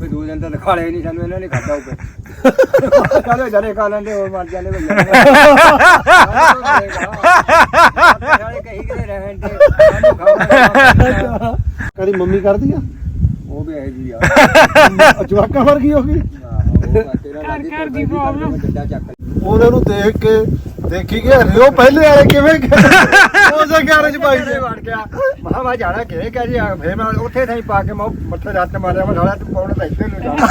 ਵੀ ਦੋ ਦਿਨ ਤਾਂ ਦਿਖਾ ਲਿਆ ਨਹੀਂ ਸਾਨੂੰ ਇਹਨਾਂ ਨੇ ਖਾਦਾ ਉੱਪਰ ਚਲੋ ਜਰੇ ਖਾ ਲੈਂਦੇ ਹੋਰ ਮਰ ਜਾਂਦੇ ਭਈਆ ਸਾਰੇ ਕਹੀ ਕਿਤੇ ਰਹਿਣ ਤੇ ਸਾਨੂੰ ਖਾਓ। ਕਦੀ ਮੰਮੀ ਕਰਦੀ ਆ? ਉਹ ਵੀ ਇਹ ਜੀ ਆ। ਜਵਾਕਾਂ ਵਰਗੀ ਹੋ ਗਈ। ਘਰ ਘਰ ਦੀ problem। ਉਹਨਾਂ ਨੂੰ ਦੇਖ ਕੇ ਦੇਖੀ ਗਿਆ ਰਿਓ ਪਹਿਲੇ ਵਾਲੇ ਕਿਵੇਂ ਉਸੇ ਚ ਪਾਈ ਦੇ ਵੜ ਗਿਆ। ਮਹਾ ਮੈਂ ਜਾਣਾ ਕਿਹੇ ਕਹ ਜੀ ਫੇਰ ਮੈਂ ਉੱਥੇ ਥਾਈ ਪਾ ਕੇ ਮੈਂ ਮੱਥੇ ਰੱਤ ਮਾਰਿਆ ਮੈਂ ਸਾਲਾ ਤੂੰ ਪੌਣ ਤਾਂ ਇੱਥੇ ਨੂੰ ਜਾਣਾ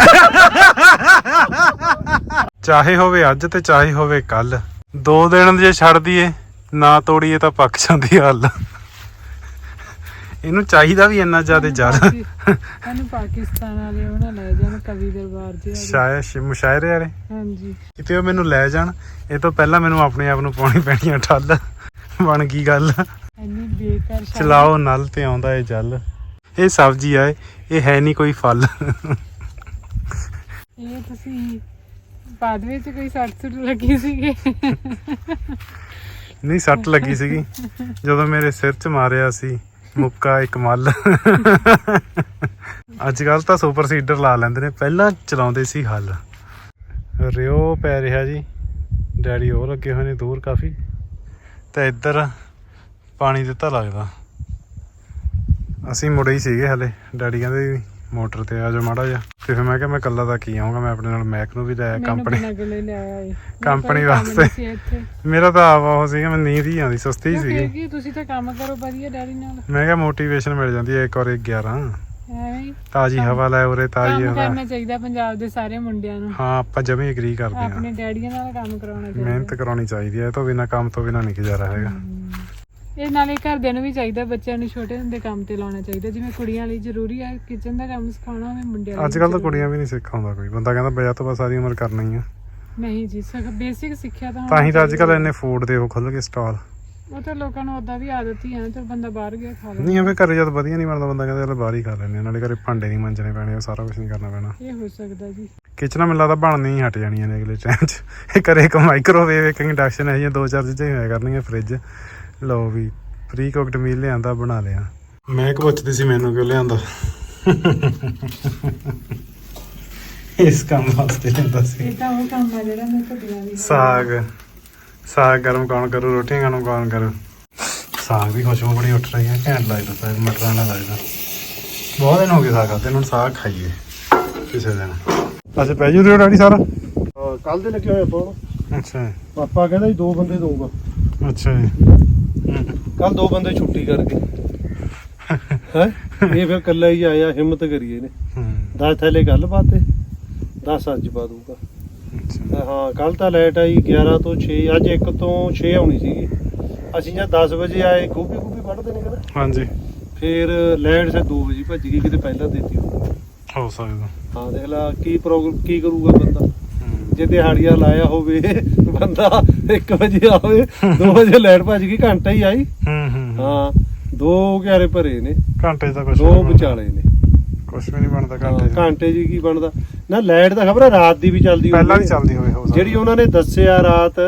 ਚਾਹੇ ਹੋਵੇ ਅੱਜ ਤੇ ਚਾਹੇ ਹੋਵੇ ਕੱਲ ਦੋ ਦਿਨ ਜੇ ਛੱਡ ਦਈਏ ਨਾ ਤੋੜੀਏ ਤਾਂ ਪੱਕ ਜਾਂਦੀ ਹੱਲ। ਇਹਨੂੰ ਚਾਹੀਦਾ ਵੀ ਇੰਨਾ ਜ਼ਿਆਦਾ ਜਲ ਇਹਨੂੰ ਪਾਕਿਸਤਾਨ ਵਾਲੇ ਉਹਨਾਂ ਲੈ ਜਾਣ ਕਵੀ ਦਰਬਾਰ ਜੀ ਸ਼ਾਇਰ ਮੁਸ਼ਾਇਰੇ ਵਾਲੇ। ਹਾਂਜੀ। ਕਿਤੇ ਉਹ ਮੈਨੂੰ ਲੈ ਜਾਣ ਇਹ ਤੋਂ ਪਹਿਲਾਂ ਮੈਨੂੰ ਆਪਣੇ ਆਪ ਨੂੰ ਪਾਉਣੀ ਪੈਣੀ ਆ ਠੱਲ। ਬਣ ਗਈ ਗੱਲ। ਇੰਨੀ ਬੇਕਾਰ। ਚਲਾਓ ਨਲ ਤੇ ਆਉਂਦਾ ਏ ਜਲ। ਇਹ ਸਬਜ਼ੀ ਆ ਇਹ, ਇਹ ਹੈ ਨਹੀਂ ਕੋਈ ਫਲ। ਇਹ ਤੁਸੀਂ ਬਾਅਦ ਵਿੱਚ ਕੋਈ ਸੱਟ ਸੁੱਟ ਲੱਗੀ ਸੀਗੇ? ਨਹੀਂ ਸੱਟ ਲੱਗੀ ਸੀਗੀ। ਜਦੋਂ ਮੇਰੇ ਸਿਰ 'ਚ ਮਾਰਿਆ ਸੀ ਮੁੱਕਾ ਇੱਕ ਮੱਲ। ਅੱਜ ਕੱਲ ਤਾਂ ਸੁਪਰ ਸੀਡਰ ਲਾ ਲੈਂਦੇ ਨੇ, ਪਹਿਲਾਂ ਚਲਾਉਂਦੇ ਸੀ ਹੱਲ। ਰਿਓ ਪੈ ਰਿਹਾ ਜੀ। ਡੈਡੀ ਹੋਰ ਅੱਗੇ ਹੋਏ ਨੇ, ਦੂਰ ਕਾਫੀ। ਤੇ ਇੱਧਰ ਪਾਣੀ ਦਿੱਤਾ ਲੱਗਦਾ। ਅਸੀਂ ਮੁੜੇ ਹੀ ਸੀਗੇ ਹਲੇ, ਡੈਡੀ ਕਹਿੰਦੇ ਵੀ ਮੋਟਰ ਤੇ ਆ ਜਾ ਮਾੜਾ ਜਿਹਾ। ਤੇ ਫਿਰ ਮੈਂ ਕਿਹਾ ਮੈਂ ਇਕੱਲਾ ਤਾਂ ਕੀ ਆਉਂਗਾ ਮੈਂ ਆਪਣੇ ਨਾਲ ਮੈਕ ਨੂੰ ਵੀ ਲੈ ਮੈਨੂੰ ਕੰਪਨੀ ਬਿਨਾਂ ਗੱਲੇ ਲੈ ਆਇਆ ਏ ਕੰਪਨੀ ਕੰਮ। ਨਹੀਂ ਸੀ ਇੱਥੇ। ਮੇਰਾ ਤਾਂ ਆਪ ਉਹ ਸੀਗਾ ਮੈਂ ਨੀਂਦ ਹੀ ਆਉਂਦੀ ਸੁਸਤੀ ਹੀ ਸੀਗੀ। ਕੀ ਤੁਸੀਂ ਤਾਂ ਕੰਮ ਕਰੋ ਵਧੀਆ ਡੈਡੀ ਨਾਲ। ਮੈਂ ਕਿਹਾ ਮੋਟੀਵੇਸ਼ਨ ਮਿਲ ਜਾਂਦੀ ਹੈ ਇੱਕ ਔਰ ਇੱਕ 11 ਐਵੇਂ ਹੀ। ਤਾਜੀ ਹਵਾ ਲੈ ਉਰੇ ਤਾਜੀ ਕੰਮ ਹਵਾ। ਕਰਨਾ ਚਾਹੀਦਾ ਪੰਜਾਬ ਦੇ ਸਾਰੇ ਮੁੰਡਿਆਂ ਨੂੰ। ਹਾਂ ਆਪਾਂ ਜਮੀ ਐਗਰੀ ਕਰਦੇ ਹਾਂ। ਆਪਣੇ ਡੈਡੀਆਂ ਨਾਲ ਕੰਮ ਕਰਾਉਣਾ ਚਾਹੀਦਾ। ਮਿਹਨਤ ਕਰਾਉਣੀ ਚਾਹੀਦੀ ਹੈ ਇਹ ਤੋਂ ਬਿਨਾ ਕੰਮ ਤੋਂ ਬਿਨਾ ਨਹੀਂ ਗੁਜ਼ਾਰਾ ਹੈਗਾ। ਇਹ ਨਾਲੇ ਘਰਦਿਆਂ ਨੂੰ ਵੀ ਚਾਹੀਦਾ ਬੱਚਿਆਂ ਨੂੰ ਛੋਟੇ ਹੁੰਦੇ ਕੰਮ ਤੇ ਲਾਉਣਾ ਚਾਹੀਦਾ। ਜਿਵੇਂ ਕੁੜੀਆਂ ਲਈ ਜ਼ਰੂਰੀ ਹੈ ਕਿਚਨ ਦਾ ਕੰਮ ਸਿਖਾਉਣਾ ਹੋਵੇ ਮੁੰਡਿਆਂ ਲਈ ਅੱਜ ਕੱਲ ਤਾਂ ਕੁੜੀਆਂ ਵੀ ਨਹੀਂ ਸਿੱਖਾਉਂਦਾ ਕੋਈ। ਬੰਦਾ ਕਹਿੰਦਾ ਵਿਆਹ ਤੋਂ ਬਾਅਦ ਸਾਰੀ ਉਮਰ ਕਰਨਾ ਹੀ ਆ। ਨਹੀਂ ਜੀ ਸਭ ਬੇਸਿਕ ਸਿੱਖਿਆ ਤਾਂ ਤਾਂ ਹੀ ਤਾਂ ਅੱਜ ਕੱਲ ਇੰਨੇ ਫੂਡ ਦੇ ਉਹ ਖੁੱਲ ਗਏ ਸਟਾਲ। ਉਹ ਤਾਂ ਲੋਕਾਂ ਨੂੰ ਉਦਾਂ ਵੀ ਆਦਤ ਹੀ ਹੈ ਤੇ ਬੰਦਾ ਬਾਹਰ ਗਿਆ ਖਾ ਲੇ ਨਹੀਂ ਐਵੇਂ ਘਰੇ ਜਦ ਵਧੀਆ ਨਹੀਂ ਬਣਦਾ ਬੰਦਾ ਕਹਿੰਦਾ ਚਲ ਬਾਹਰ ਹੀ ਖਾ ਹਾਂ। ਨਾਲੇ ਘਰੇ ਭਾਂਡੇ ਨਹੀਂ ਮਾਂਜਣੇ ਪੈਣੇ ਉਹ ਸਾਰਾ ਕੁਝ ਨਹੀਂ ਕਰਨਾ ਪੈਣਾ। ਇਹ ਹੋ ਸਕਦਾ ਜੀ। ਕਿਚਨਾਂ ਮੈਨੂੰ ਲੱਗਦਾ ਬਣਨੀ ਹੀ ਹਟ ਜਾਣੀਆਂ ਨੇ ਅਗਲੇ ਟਾਈਮ 'ਚ। ਇਹ ਘਰੇ ਇੱਕ ਮਾਈਕ੍ਰੋਵੇਵ ਇੱਕ ਇੰਡਕਸ਼ਨ ਹੈ ਜਾਂ ਦੋ ਚਾਰ ਚੀਜ਼ਾਂ ਹੀ ਹੋਇਆ ਕਰਨਗੀਆਂ ਫ੍ਰਿਜ ਲਓ ਵੀ ਪ੍ਰੀ ਕੁਕਡ ਮੀਲ ਲਿਆਂਦਾ ਬਣਾ ਲਿਆ। ਮੈਂ ਕਿ ਪੁੱਛਦੀ ਸੀ ਮੈਨੂੰ ਕਿਉਂ ਲਿਆਂਦਾ? ਇਸ ਕੰਮ ਵਾਸਤੇ ਲਿਆਂਦਾ ਸੀ। ਇਹ ਤਾਂ ਉਹ ਕੰਮ ਆ ਜਿਹੜਾ ਮੈਂ ਭੁੱਲਿਆ ਵੀ। ਸਾਗ। ਸਾਗ ਗਰਮ ਕੌਣ ਕਰੂ ਰੋਟੀਆਂ ਗਰਮ ਕੌਣ ਕਰੂ? ਸਾਗ ਦੀ ਖੁਸ਼ਬੂ ਬੜੀ ਉੱਠ ਰਹੀ ਹੈ ਘੈਂਟ ਲੱਗਦਾ ਸਾਗ ਮਟਰਾਂ ਨਾਲ ਲੱਗਦਾ। ਬਹੁਤ ਦਿਨ ਹੋ ਗਏ ਸਾਗ ਖਾਦੇ ਨੂੰ ਸਾਗ ਖਾਈਏ ਕਿਸੇ ਦਿਨ। ਅੱਛਾ ਪੈ ਜੂ ਰਿਓ ਡਾਡੀ ਸਾਰਾ? ਕੱਲ ਦੇ ਲੱਗੇ ਹੋਏ ਆਪਾਂ ਅੱਛਾ। ਪਾਪਾ ਕਹਿੰਦਾ ਜੀ ਦੋ ਬੰਦੇ ਦਊਗਾ। ਅੱਛਾ ਜੀ। ਕੱਲ ਦੋ ਬੰਦੇ ਛੁੱਟੀ ਕਰਕੇ। ਹੈ? ਇਹ ਫਿਰ ਕੱਲਾ ਹੀ ਆਇਆ ਹਿੰਮਤ ਕਰੀਏ ਨੇ 10 ਥੈਲੇ ਗੱਲ ਬਾਤੇ 10 ਅੱਜ ਪਾ ਦੂਗਾ ਹਾਂ ਕੱਲ ਤਾਂ ਲਾਈਟ ਆਈ 11 ਤੋਂ 6 ਅੱਜ 1 ਤੋਂ 6 ਆਉਣੀ ਸੀਗੀ। ਅਸੀਂ ਜਦ 10 ਵਜੇ ਆਏ ਗੋਭੀ ਗੋਭੀ ਵੱਢਦੇ ਨੇ ਕਹਿੰਦਾ। ਹਾਂਜੀ। ਫਿਰ ਲਾਈਟ ਸੇ 2 ਵਜੇ ਭੱਜ ਗਈ ਕਿਤੇ ਪਹਿਲਾਂ ਦੇਤੀ ਹੋ ਸਕਦਾ। ਹਾਂ ਦੇਖ ਲਾ ਕੀ ਪ੍ਰੋਬਲਮ ਕੀ ਕਰੂਗਾ ਬੰਦਾ। ਜੇ ਦਿਹਾੜੀਆ ਲਾਇਆ ਹੋਵੇ ਬੰਦਾ 1 ਵਜੇ ਆਵੇ 2 ਵਜੇ ਲਾਈਟ ਭੱਜ ਗਈ ਘੰਟਾ ਹੀ ਆਈ। ਹਮ ਹਾਂ ਦੋ ਘਿਆਰੇ ਭਰੇ ਨੇ। ਘੰਟੇ ਤਾਂ ਕੁਝ ਦੋ ਵਿਚਾਲੇ ਨੇ। ਕੁਝ ਵੀ ਨਹੀਂ ਬਣਦਾ ਹਾਂ, ਘੰਟੇ 'ਚ। ਘੰਟੇ ਜੀ ਕੀ ਬਣਦਾ? ਨਾ ਲਾਈਟ ਦਾ ਖਬਰ ਰਾਤ ਦੀ ਵੀ ਚੱਲਦੀ ਪਹਿਲਾਂ ਹੋਊਗੀ। ਦੀ ਚੱਲਦੀ ਹੋਵੇ ਹੋ ਸਕਦਾ। ਜਿਹੜੀ ਉਹਨਾਂ ਨੇ ਦੱਸਿਆ ਰਾਤ